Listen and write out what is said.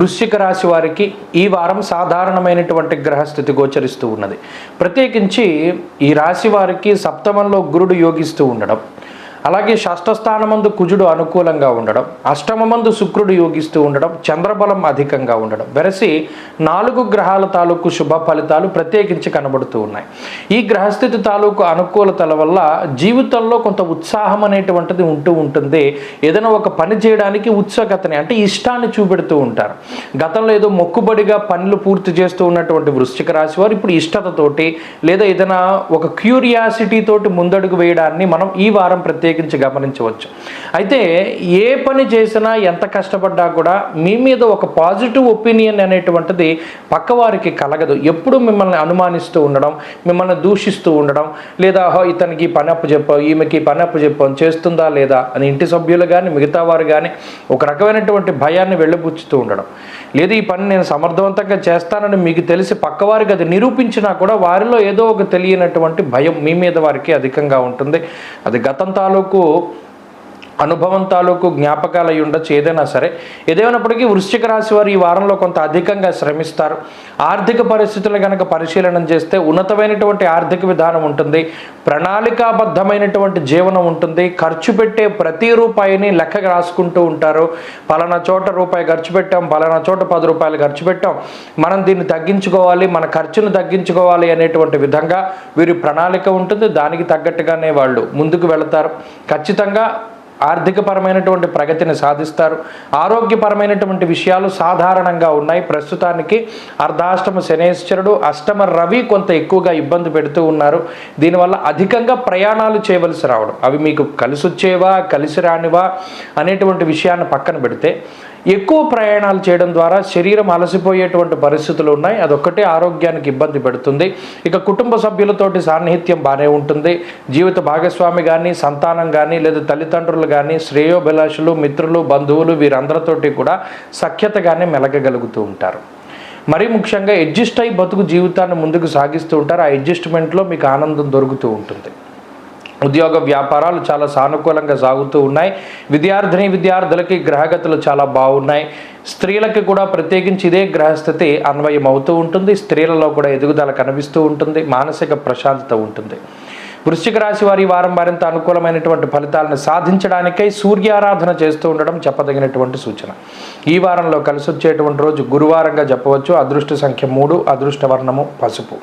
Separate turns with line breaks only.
వృశ్చిక రాశి వారికి ఈ వారం సాధారణమైనటువంటి గ్రహస్థితి గోచరిస్తూ ఉన్నది. ప్రత్యేకించి ఈ రాశి వారికి సప్తమంలో గురుడు యోగిస్తూ ఉండడం అలాగే షష్ఠస్థానమందు కుజుడు అనుకూలంగా ఉండడం అష్టమమందు శుక్రుడు యోగిస్తూ ఉండడం చంద్రబలం అధికంగా ఉండడం వెరసి నాలుగు గ్రహాల తాలూకు శుభ ఫలితాలు ప్రత్యేకించి కనబడుతూ ఉన్నాయి. ఈ గ్రహస్థితి తాలూకు అనుకూలతల వల్ల జీవితంలో కొంత ఉత్సాహం అనేటువంటిది ఉంటూ ఉంటుంది. ఏదైనా ఒక పని చేయడానికి ఉత్సుకతని అంటే ఇష్టాన్ని చూపెడుతూ ఉంటారు. గతంలో ఏదో మొక్కుబడిగా పనులు పూర్తి చేస్తూ ఉన్నటువంటి వృశ్చిక రాశి వారు ఇప్పుడు ఇష్టతతోటి లేదా ఏదైనా ఒక క్యూరియాసిటీ తోటి ముందడుగు వేయడాన్ని మనం ఈ వారం ప్రత్యేకించి గమనించవచ్చు. అయితే ఏ పని చేసినా ఎంత కష్టపడ్డా కూడా మీ మీద ఒక పాజిటివ్ ఒపీనియన్ అనేటువంటిది పక్కవారికి కలగదు. ఎప్పుడు మిమ్మల్ని అనుమానిస్తూ ఉండడం మిమ్మల్ని దూషిస్తూ ఉండడం లేదా "హో, ఇతనికి పని అప్పు చెప్పావు ఈమెకి పని అప్పు చెప్పావు చేస్తుందా లేదా అని ఇంటి సభ్యులు కానీ మిగతా వారు కానీ ఒక రకమైనటువంటి భయాన్ని వెళ్ళబుచ్చుతూ ఉండడం. లేదు ఈ పని నేను సమర్థవంతంగా చేస్తానని మీకు తెలిసి పక్కవారికి అది నిరూపించినా కూడా వారిలో ఏదో ఒక తెలియనటువంటి భయం మీ మీద వారికి అధికంగా ఉంటుంది. అది గతం తాలూకు को అనుభవం తాలూకు జ్ఞాపకాలు అయి ఉండొచ్చు ఏదైనా సరే ఏదేమైనప్పటికీ వృశ్చిక రాశి వారు ఈ వారంలో కొంత అధికంగా శ్రమిస్తారు. ఆర్థిక పరిస్థితులు కనుక పరిశీలన చేస్తే ఉన్నతమైనటువంటి ఆర్థిక విధానం ఉంటుంది ప్రణాళికాబద్ధమైనటువంటి జీవనం ఉంటుంది ఖర్చు పెట్టే ప్రతి రూపాయిని లెక్క రాసుకుంటూ ఉంటారు. పలానా చోట రూపాయి ఖర్చు పెట్టాం పలానా చోట పది రూపాయలు ఖర్చు పెట్టాం మనం దీన్ని తగ్గించుకోవాలి మన ఖర్చును తగ్గించుకోవాలి అనేటువంటి విధంగా వీరి ప్రణాళిక ఉంటుంది. దానికి తగ్గట్టుగానే వాళ్ళు ముందుకు వెళతారు. ఖచ్చితంగా ఆర్థికపరమైనటువంటి ప్రగతిని సాధిస్తారు. ఆరోగ్యపరమైనటువంటి విషయాలు సాధారణంగా ఉన్నాయి. ప్రస్తుతానికి అర్ధాష్టమ శనేశ్వరుడు అష్టమ రవి కొంత ఎక్కువగా ఇబ్బంది పెడుతూ ఉన్నారు. దీనివల్ల అధికంగా ప్రయాణాలు చేయవలసి రావడం. అవి మీకు కలిసి వచ్చేవా కలిసి రానివా అనేటువంటి విషయాన్ని పక్కన పెడితే ఎక్కువ ప్రయాణాలు చేయడం ద్వారా శరీరం అలసిపోయేటువంటి పరిస్థితులు ఉన్నాయి. అదొక్కటే ఆరోగ్యానికి ఇబ్బంది పెడుతుంది. ఇక కుటుంబ సభ్యులతోటి సాన్నిహిత్యం బాగానే ఉంటుంది. జీవిత భాగస్వామి కానీ సంతానం కానీ లేదా తల్లిదండ్రులు కానీ శ్రేయోభిలాషులు మిత్రులు బంధువులు వీరందరితోటి కూడా సఖ్యతగానే మెలగగలుగుతూ ఉంటారు. మరీ ముఖ్యంగా అడ్జస్ట్ అయి బతుకు జీవితాన్ని ముందుకు సాగిస్తూ ఉంటారు. ఆ అడ్జస్ట్మెంట్లో మీకు ఆనందం దొరుకుతూ ఉంటుంది. ఉద్యోగ వ్యాపారాలు చాలా సానుకూలంగా సాగుతూ ఉన్నాయి. విద్యార్థిని విద్యార్థులకి గ్రహగతులు చాలా బాగున్నాయి. స్త్రీలకి కూడా ప్రత్యేకించి ఇదే గ్రహస్థితి అన్వయం అవుతూ ఉంటుంది. స్త్రీలలో కూడా ఎదుగుదల కనిపిస్తూ ఉంటుంది. మానసిక ప్రశాంతత ఉంటుంది. వృశ్చిక రాశి వారి వారం మరింత అనుకూలమైనటువంటి ఫలితాలను సాధించడానికై సూర్యారాధన చేస్తూ ఉండడం చెప్పదగినటువంటి సూచన. ఈ వారంలో కలిసి వచ్చేటువంటి రోజు గురువారంగా చెప్పవచ్చు అదృష్ట సంఖ్య మూడు అదృష్ట వర్ణము పసుపు.